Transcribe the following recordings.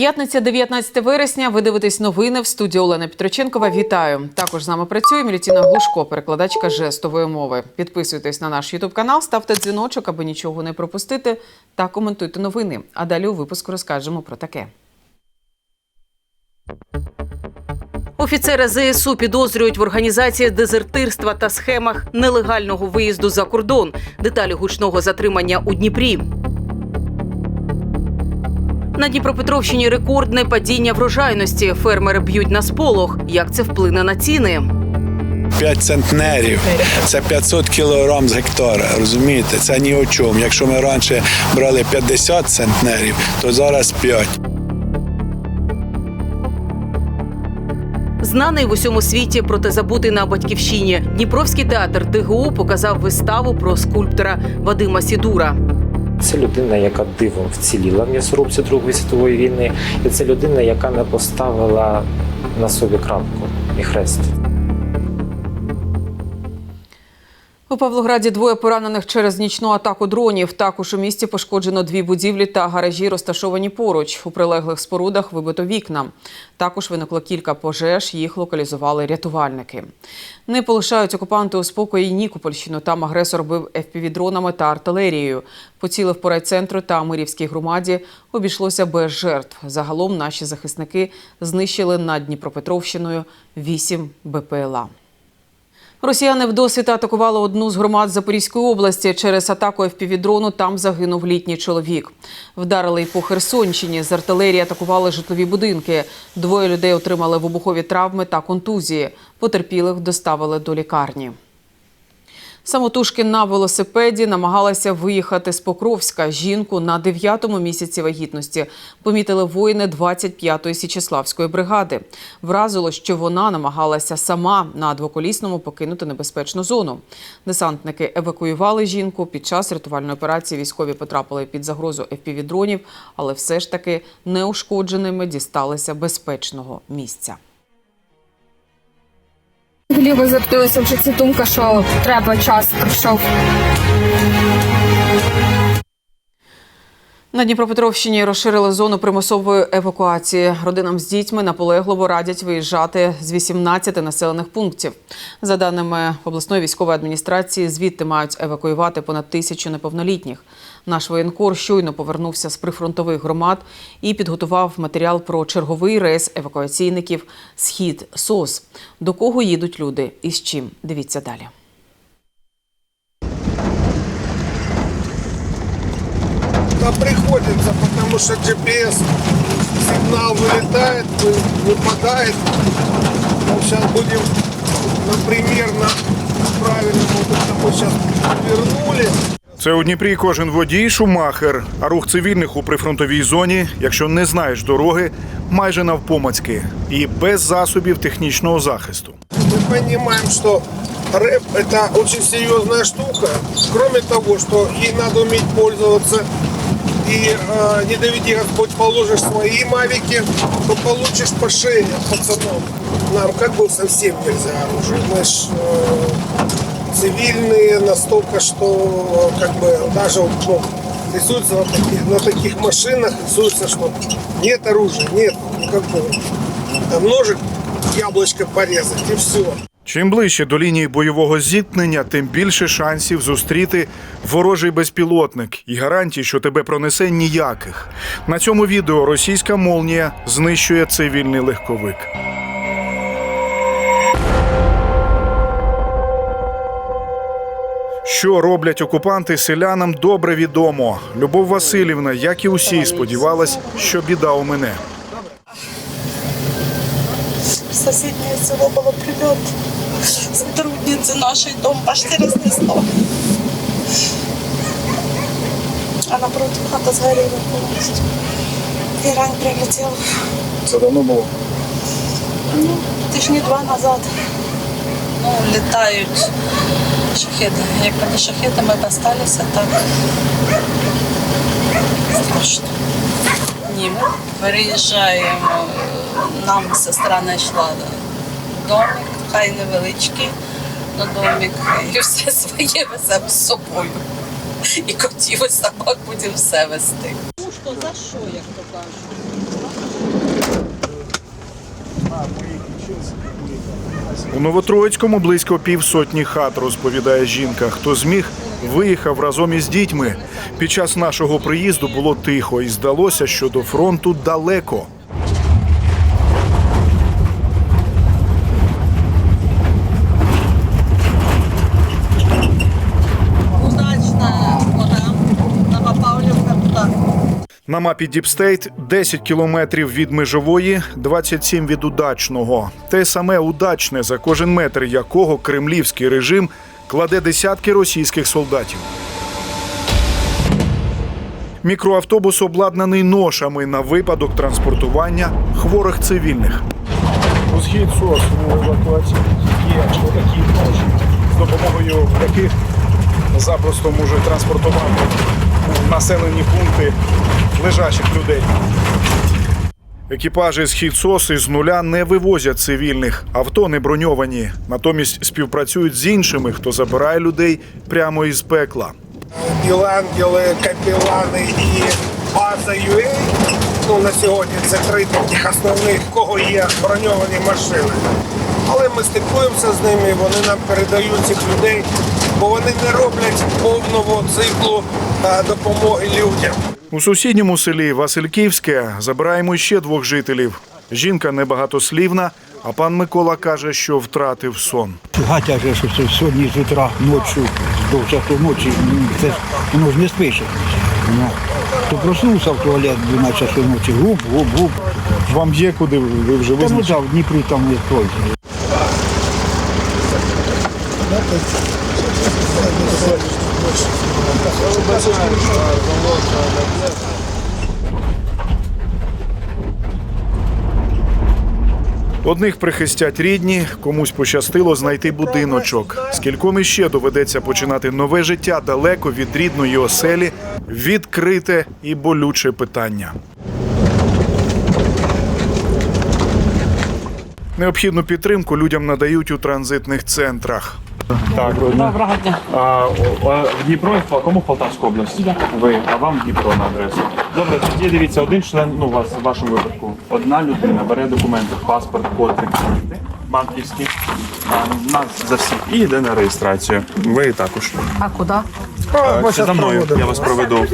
П'ятниця, 19 вересня. Ви дивитесь новини в студії Олена Петроченкова. Вітаю. Також з нами працює Мілітіна Глушко, перекладачка жестової мови. Підписуйтесь на наш Ютуб канал, ставте дзвіночок, аби нічого не пропустити, та коментуйте новини. А далі у випуску розкажемо про таке. Офіцера ЗСУ підозрюють в організації дезертирства та схемах нелегального виїзду за кордон. Деталі гучного затримання у Дніпрі. На Дніпропетровщині рекордне падіння врожайності. Фермери б'ють на сполох. Як це вплине на ціни? 5 центнерів це 500 кілограм з гектара. Розумієте, це ні о чому. Якщо ми раніше брали 50 центнерів, то зараз 5. Знаний в усьому світі, проте забутий на батьківщині. Дніпровський театр ДГУ показав виставу про скульптора Вадима Сідура. Це людина, яка дивом вціліла в м'ясорубці Другої світової війни, і це людина, яка не поставила на собі крапку і хрест. У Павлограді двоє поранених через нічну атаку дронів. Також у місті пошкоджено дві будівлі та гаражі, розташовані поруч. У прилеглих спорудах вибито вікна. Також виникло кілька пожеж. Їх локалізували рятувальники. Не полишають окупанти у спокої Нікопольщину. Там агресор бив FPV-дронами та артилерією. Поцілив по райцентру та Мирівській громаді. Обійшлося без жертв. Загалом наші захисники знищили над Дніпропетровщиною вісім БПЛА. Росіяни вдосвіта атакували одну з громад Запорізької області. Через атаку ФПВ-дрону там загинув літній чоловік. Вдарили й по Херсонщині. З артилерії атакували житлові будинки. Двоє людей отримали вибухові травми та контузії. Потерпілих доставили до лікарні. Самотужки на велосипеді намагалася виїхати з Покровська. Жінку на 9-му місяці вагітності помітили воїни 25-ї Січеславської бригади. Вразило, що вона намагалася сама на двоколісному покинути небезпечну зону. Десантники евакуювали жінку. Під час рятувальної операції військові потрапили під загрозу FPV-дронів, але все ж таки неушкодженими дісталися безпечного місця. Гліба заптилася вже ця думка, що треба час прийшов. На Дніпропетровщині розширили зону примусової евакуації. Родинам з дітьми наполегливо радять виїжджати з 18 населених пунктів. За даними обласної військової адміністрації, звідти мають евакуювати понад тисячу неповнолітніх. Наш воєнкор щойно повернувся з прифронтових громад і підготував матеріал про черговий рейс евакуаційників Схід СОС. До кого їдуть люди і з чим? Дивіться далі. Да приходится, потому что GPS сигнал вылетает, вы- выпадает. Ну, сейчас будем, например, на правильному, вот это мы сейчас вернули. Це у Дніпрі кожен водій шумахер, а рух цивільних у прифронтовій зоні, якщо не знаєш дороги, майже навпомацьки і без засобів технічного захисту. Мы понимаем, что рэп это очень серьезная штука. Кроме того, что ей надо уметь пользоваться. И э, не доведи Господь, положишь свои мавики, то получишь по шее от пацанов. Нам как бы совсем нельзя оружие. Мы ж э, цивильные настолько, что как бы даже ну, рисуется на таких, на таких машинах, рисуется, что нет оружия, нет никакого. Там ножик, яблочко порезать и все. Чим ближче до лінії бойового зіткнення, тим більше шансів зустріти ворожий безпілотник і гарантій, що тебе пронесе ніяких. На цьому відео російська молнія знищує цивільний легковик. Що роблять окупанти селянам добре відомо. Любов Васильівна, як і усі, сподівалась, що біда у мене. В соседнее село было прилет. Сотрудницы нашей дом почти разнесло. А напротив хата сгорела полностью. И рань прилетела. Це давно було. Ну, тижні два назад. Ну, літають шахеди. Як вони шахетами б осталися, так страшно. Ні, ми переїжджаємо. Нам сестра знайшла домик, хай невеличкі на домик. І все своє веземо з собою. І котів, і собак будемо все вести. Що за що, як то кажуть? У Новотроїцькому близько півсотні хат, розповідає жінка. Хто зміг, виїхав разом із дітьми. Під час нашого приїзду було тихо, і здалося, що до фронту далеко. На мапі Діпстейт 10 кілометрів від межової, 27 від удачного. Те саме удачне, за кожен метр якого кремлівський режим кладе десятки російських солдатів. Мікроавтобус обладнаний ношами на випадок транспортування хворих цивільних. У схід СОС у евакуації є такі ноші, з допомогою яких запросто можуть транспортувати населені пункти лежачих людей. Екіпажі з хідсос із нуля не вивозять цивільних, авто не броньовані. Натомість співпрацюють з іншими, хто забирає людей прямо із пекла. Білангели, капілани і база UA. Ну, на сьогодні це три таких основних, кого є броньовані машини. Але ми стикуємося з ними, вони нам передають цих людей, бо вони не роблять повного циклу е, допомоги людям. У сусідньому селі Васильківське забираємо ще двох жителів. Жінка небагатослівна, а пан Микола каже, що втратив сон. Гатя же що це сьогодні з утра ночі, до часу ночі, ну, це ж воно ж не спиш. Ну, то проснувся в туалет в 12 часу ночі, гуп, гуп, гуп. Вам є куди ви вже Та ну да, в Дніпрі там не той. Одних прихистять рідні, комусь пощастило знайти будиночок. З кільком іще доведеться починати нове життя далеко від рідної оселі, відкрите і болюче питання. Необхідну підтримку людям надають у транзитних центрах. Так, доброго дня. А, о, в Дніпро в кому в Полтавську область? Ви, а вам в Дніпро на адресу. Добре, тоді дивіться, один член, ну, у вас в вашому випадку, одна людина бере документи, паспорт, код, банківський, банківські, а, нас за всіх, і йде на реєстрацію. Ви також. А куди? Так, за мною, я вас проведу.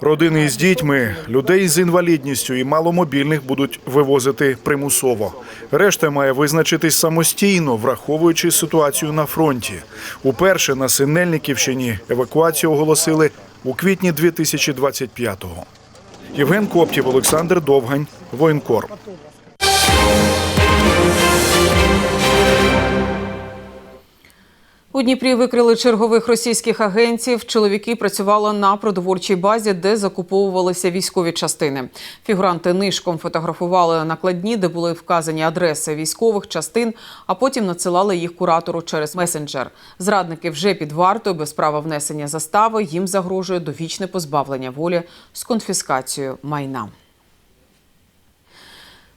Родини із дітьми, людей з інвалідністю і маломобільних будуть вивозити примусово. Решта має визначитись самостійно, враховуючи ситуацію на фронті. Уперше на Синельниківщині евакуацію оголосили у квітні 2025-го. Євген Коптів, Олександр Довгань, Воєнкор. Дніпрі викрили чергових російських агентів. Чоловіки працювали на продовольчій базі, де закуповувалися військові частини. Фігуранти нишком фотографували накладні, де були вказані адреси військових частин, а потім надсилали їх куратору через месенджер. Зрадники вже під вартою без права внесення застави. Їм загрожує довічне позбавлення волі з конфіскацією майна.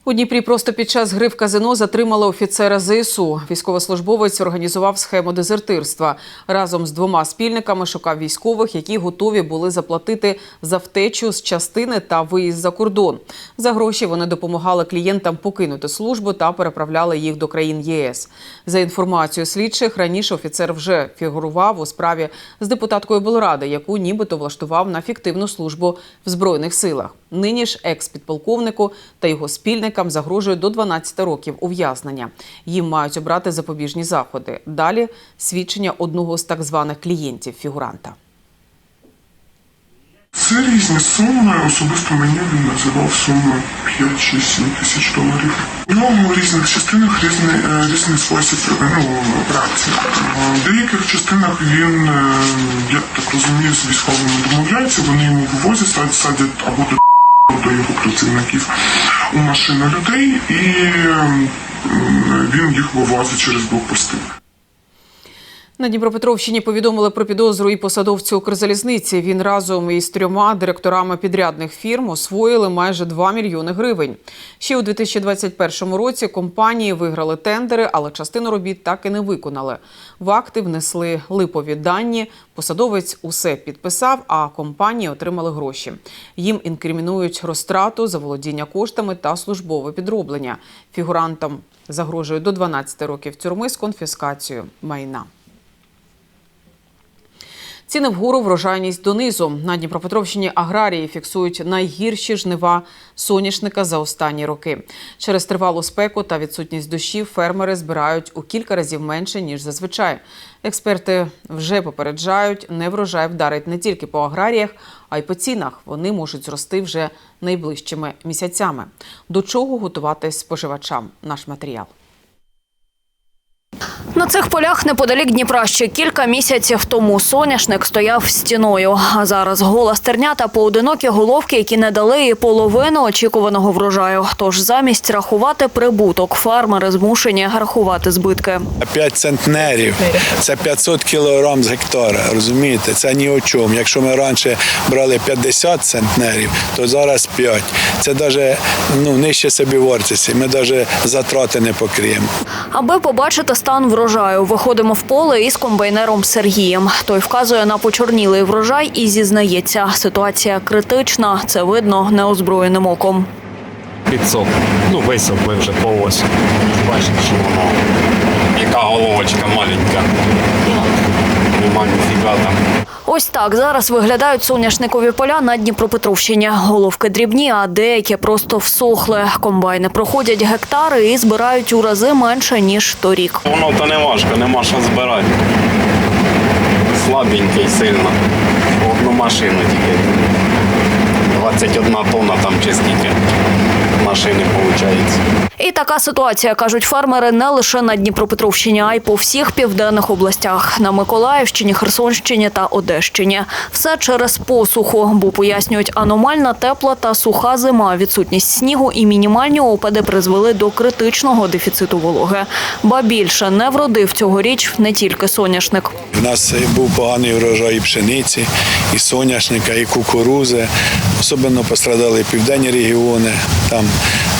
У Дніпрі просто під час гри в казино затримали офіцера ЗСУ. Військовослужбовець організував схему дезертирства. Разом з двома спільниками шукав військових, які готові були заплатити за втечу з частини та виїзд за кордон. За гроші вони допомагали клієнтам покинути службу та переправляли їх до країн ЄС. За інформацією слідчих, раніше офіцер вже фігурував у справі з депутаткою Белради, яку нібито влаштував на фіктивну службу в збройних силах. Нині ж екс-підполковнику та його спільникам загрожує до 12 років ув'язнення. Їм мають обрати запобіжні заходи. Далі свідчення одного з так званих клієнтів фігуранта. Це різні суми. Особисто мені він називав суми 5 чи 7 тисяч доларів. У нього в різних частинах різний, е, різний спосіб ну, реакції. Е, В деяких частинах він, е, я так розумію, з військовими домовляється, вони йому вивозять, сад- садять або до його працівників у машину людей, і він їх вивозить через блокпости. На Дніпропетровщині повідомили про підозру і посадовцю Укрзалізниці. Він разом із трьома директорами підрядних фірм освоїли майже 2 мільйони гривень. Ще у 2021 році компанії виграли тендери, але частину робіт так і не виконали. В акти внесли липові дані. Посадовець усе підписав, а компанії отримали гроші. Їм інкримінують розтрату, заволодіння коштами та службове підроблення. Фігурантам загрожує до 12 років тюрми з конфіскацією майна. Ціни вгору, врожайність донизу. На Дніпропетровщині аграрії фіксують найгірші жнива соняшника за останні роки. Через тривалу спеку та відсутність дощів фермери збирають у кілька разів менше ніж зазвичай. Експерти вже попереджають, неврожай вдарить не тільки по аграріях, а й по цінах. Вони можуть зрости вже найближчими місяцями. До чого готуватись споживачам? Наш матеріал. На цих полях неподалік Дніпра ще кілька місяців тому соняшник стояв стіною. А зараз гола стерня та поодинокі головки, які не дали і половину очікуваного врожаю. Тож замість рахувати прибуток, фармери змушені рахувати збитки. 5 центнерів це 500 кілограм з гектара. Розумієте, це ні о чому. Якщо ми раніше брали 50 центнерів, то зараз 5. Це навіть ну, нижче собівартості. Ми навіть затрати не покриємо. Аби побачити стан врожаю, виходимо в поле із комбайнером Сергієм. Той вказує на почорнілий врожай і зізнається, ситуація критична. Це видно неозброєним оком. підсох. Ну, висох ми вже по ось. Бачимо, що воно. Яка головочка маленька. Нема ніфіга там. Ось так зараз виглядають соняшникові поля на Дніпропетровщині. Головки дрібні, а деякі просто всохли. Комбайни проходять гектари і збирають у рази менше ніж торік. Воно то не важко, нема що збирати. Слабенький сильно. Одну машину тільки. 21 тонна там чи скільки машини виходить. І така ситуація, кажуть фермери, не лише на Дніпропетровщині, а й по всіх південних областях на Миколаївщині, Херсонщині та Одещині. Все через посуху, бо пояснюють, аномальна тепла та суха зима, відсутність снігу і мінімальні опади призвели до критичного дефіциту вологи. Ба більше не вродив цьогоріч не тільки соняшник. У нас був поганий врожай і пшениці, і соняшника, і кукурузи. Особливо пострадали південні регіони, там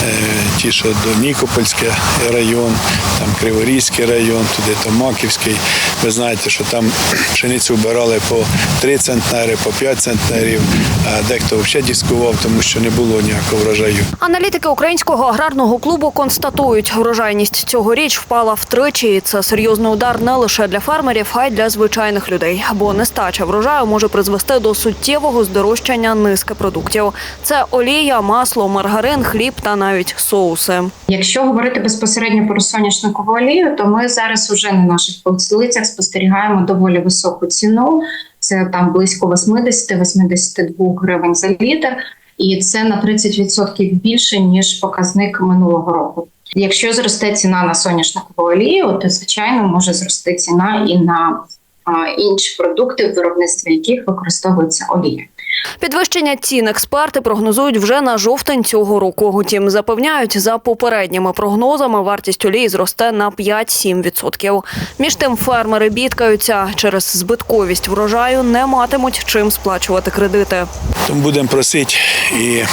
е, ті, що Нікопольський район, там Криворізький район, туди Томаківський. Ви знаєте, що там пшеницю вбирали по 3 центнери, по 5 центнерів, а дехто взагалі дискував, тому що не було ніякого врожаю. Аналітики українського аграрного клубу констатують, врожайність цьогоріч впала втричі. І це серйозний удар не лише для фермерів, а й для звичайних людей. Бо нестача врожаю може призвести до суттєвого здорожчання низки продуктів. Це олія, масло, маргарин, хліб та навіть соуси. Якщо говорити безпосередньо про соняшникову олію, то ми зараз уже на наших полицях спостерігаємо доволі високу ціну. Це там близько 80-82 гривень за літр, і це на 30% більше ніж показник минулого року. Якщо зросте ціна на соняшникову олію, то звичайно може зрости ціна і на а, інші продукти, в виробництві яких використовується олія. Підвищення цін експерти прогнозують вже на жовтень цього року. Утім, запевняють, за попередніми прогнозами вартість олії зросте на 5-7%. Між тим фермери бідкаються через збитковість врожаю, не матимуть чим сплачувати кредити. Тому будемо просити і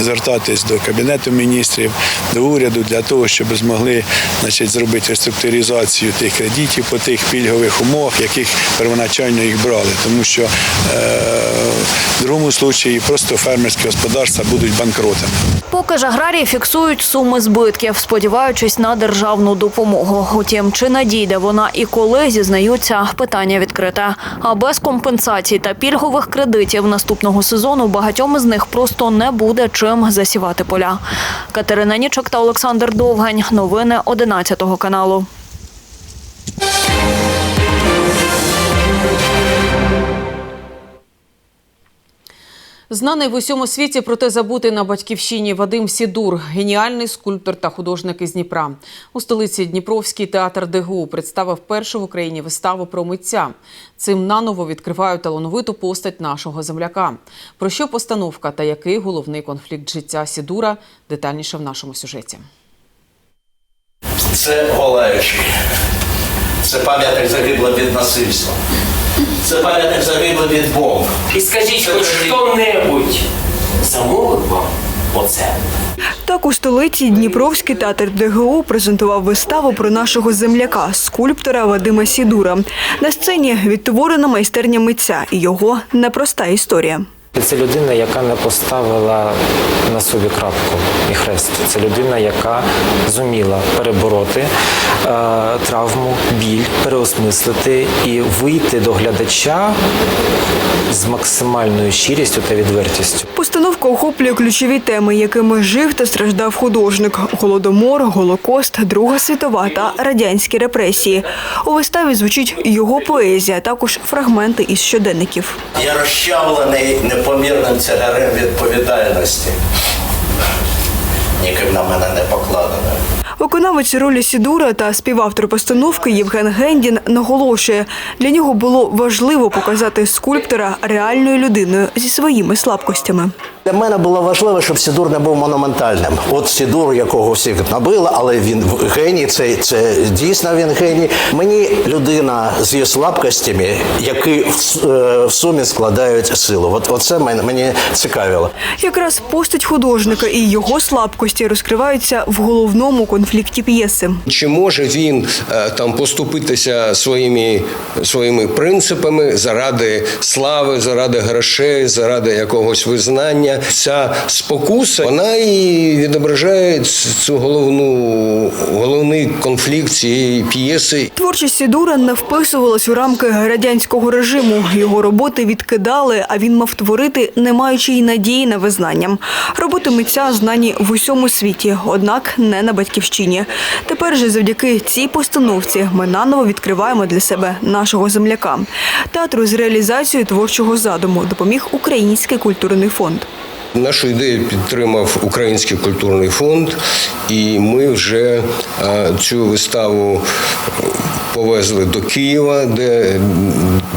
звертатись до Кабінету міністрів, до уряду для того, щоб змогли значить, зробити реструктуризацію тих кредитів по тих пільгових умовах, яких первоначально їх брали. Тому що е, в другому випадку просто фермерські господарства будуть банкротами. Поки ж аграрії фіксують суми збитків, сподіваючись на державну допомогу. Утім, чи надійде вона і коли зізнаються, питання відкрите. А без компенсацій та пільгових кредитів наступного сезону багатьом із них просто не буде чим засівати поля. Катерина Нічок та Олександр Довгань. Новини 11 каналу. Знаний в усьому світі, проте забутий на батьківщині Вадим Сідур, геніальний скульптор та художник із Дніпра. У столиці Дніпровський театр ДГУ представив першу в Україні виставу про митця. Цим наново відкривають талановиту постать нашого земляка. Про що постановка та який головний конфлікт життя Сідура детальніше в нашому сюжеті. Це Валаючий. Це пам'ятник загиблим від насильства. Це пам'ятник загиблим від бомб. І скажіть, хоч хто-небудь замовив вам оце? Так у столиці Дніпровський театр ДГУ презентував виставу про нашого земляка, скульптора Вадима Сідура. На сцені відтворена майстерня митця і його непроста історія. Це людина, яка не поставила на собі крапку і хрест. Це людина, яка зуміла перебороти е, травму, біль, переосмислити і вийти до глядача з максимальною щирістю та відвертістю. Постановка охоплює ключові теми, якими жив та страждав художник: голодомор, голокост, Друга світова та радянські репресії. У виставі звучить його поезія, також фрагменти із щоденників. Я розчавлений непомірним тягарем відповідальності, ніким на мене не покладено. Виконавець ролі Сідура та співавтор постановки Євген Гендін наголошує, для нього було важливо показати скульптора реальною людиною зі своїми слабкостями. Для мене було важливо, щоб Сідур не був монументальним. От Сідур, якого всі набили, але він геній, це, це дійсно він геній. Мені людина з її слабкостями, які в, е, в сумі складають силу. От, оце мене, мені цікавило. Якраз постать художника і його слабкості розкриваються в головному конфлікті п'єси. Чи може він е, там поступитися своїми, своїми принципами заради слави, заради грошей, заради якогось визнання? Ця спокуса вона і відображає цю головну головний конфлікт цієї п'єси. Творчість Сідура не вписувалась у рамки радянського режиму. Його роботи відкидали, а він мав творити, не маючи й надії на визнання. Роботи митця знані в усьому світі, однак не на батьківщині. Тепер же завдяки цій постановці ми наново відкриваємо для себе нашого земляка. Театру з реалізацією творчого задуму допоміг Український культурний фонд. Нашу ідею підтримав Український культурний фонд, і ми вже е, цю виставу повезли до Києва, де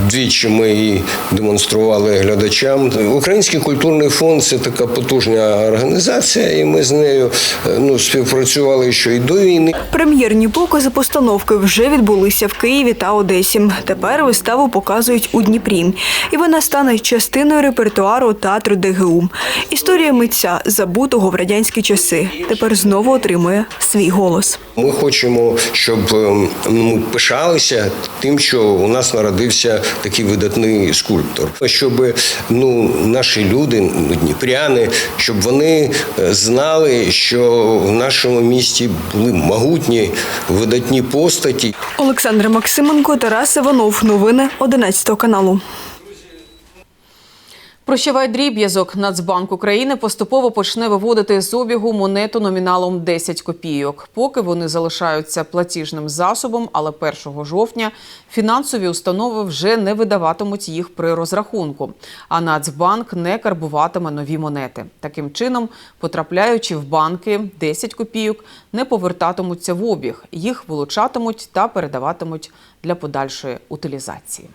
двічі ми її демонстрували глядачам. Український культурний фонд це така потужна організація, і ми з нею е, ну, співпрацювали ще й до війни. Прем'єрні покази постановки вже відбулися в Києві та Одесі. Тепер виставу показують у Дніпрі, і вона стане частиною репертуару театру ДГУ. Історія митця, забутого в радянські часи, тепер знову отримує свій голос. Ми хочемо, щоб ем, ми пишалися тим, що у нас народився такий видатний скульптор. Щоб ну, наші люди, ну, дніпряни, щоб вони е, знали, що в нашому місті були могутні видатні постаті. Олександр Максименко, Тарас Іванов. Новини 11 каналу. Прощавай дріб'язок. Нацбанк України поступово почне виводити з обігу монету номіналом 10 копійок. Поки вони залишаються платіжним засобом, але 1 жовтня фінансові установи вже не видаватимуть їх при розрахунку. А Нацбанк не карбуватиме нові монети. Таким чином, потрапляючи в банки, 10 копійок не повертатимуться в обіг. Їх вилучатимуть та передаватимуть для подальшої утилізації.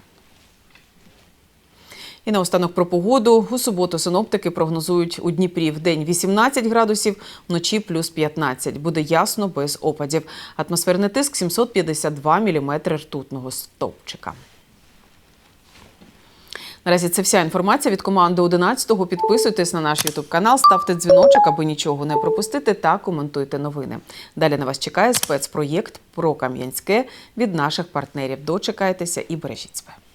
І наостанок про погоду. У суботу синоптики прогнозують у Дніпрі в день 18 градусів, вночі плюс 15. Буде ясно без опадів. Атмосферний тиск 752 міліметри ртутного стовпчика. Наразі це вся інформація від команди 11-го. Підписуйтесь на наш Ютуб канал, ставте дзвіночок, аби нічого не пропустити, та коментуйте новини. Далі на вас чекає спецпроєкт про Кам'янське від наших партнерів. Дочекайтеся і бережіть себе.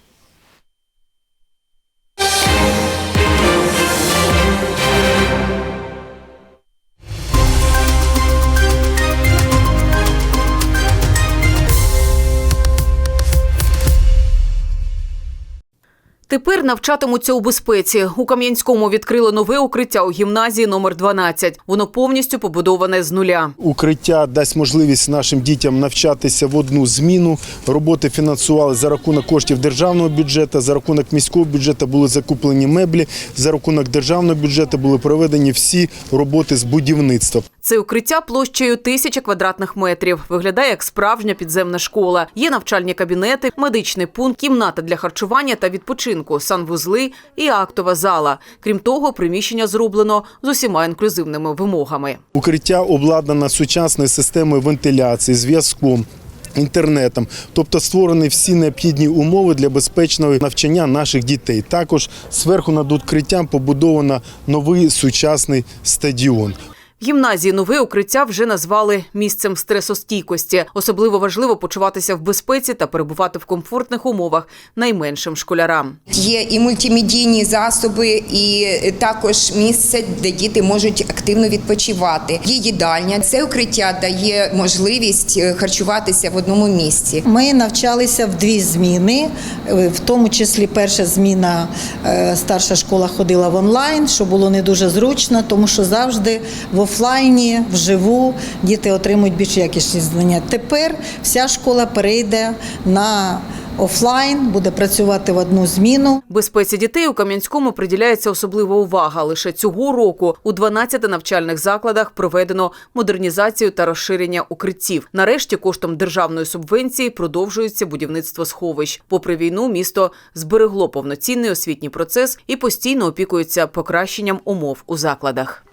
Тепер навчатимуться у безпеці. У Кам'янському відкрили нове укриття у гімназії номер 12. Воно повністю побудоване з нуля. Укриття дасть можливість нашим дітям навчатися в одну зміну. Роботи фінансували за рахунок коштів державного бюджету, за рахунок міського бюджету були закуплені меблі, за рахунок державного бюджету були проведені всі роботи з будівництва. Це укриття площею тисяча квадратних метрів. Виглядає як справжня підземна школа. Є навчальні кабінети, медичний пункт, кімната для харчування та відпочинку, санвузли і актова зала. Крім того, приміщення зроблено з усіма інклюзивними вимогами. Укриття обладнано сучасною системою вентиляції, зв'язком. інтернетом, тобто створені всі необхідні умови для безпечного навчання наших дітей. Також зверху над укриттям побудовано новий сучасний стадіон. Гімназії нове укриття вже назвали місцем стресостійкості. Особливо важливо почуватися в безпеці та перебувати в комфортних умовах найменшим школярам. Є і мультимедійні засоби, і також місце, де діти можуть активно відпочивати. Є їдальня. Це укриття дає можливість е, харчуватися в одному місці. Ми навчалися в дві зміни, е, в тому числі перша зміна е, старша школа ходила в онлайн, що було не дуже зручно, тому що завжди в офлайні, вживу діти отримують більш якісні знання. Тепер вся школа перейде на офлайн, буде працювати в одну зміну. Безпеці дітей у Кам'янському приділяється особлива увага. Лише цього року у 12 навчальних закладах проведено модернізацію та розширення укриттів. Нарешті коштом державної субвенції продовжується будівництво сховищ. Попри війну, місто зберегло повноцінний освітній процес і постійно опікується покращенням умов у закладах.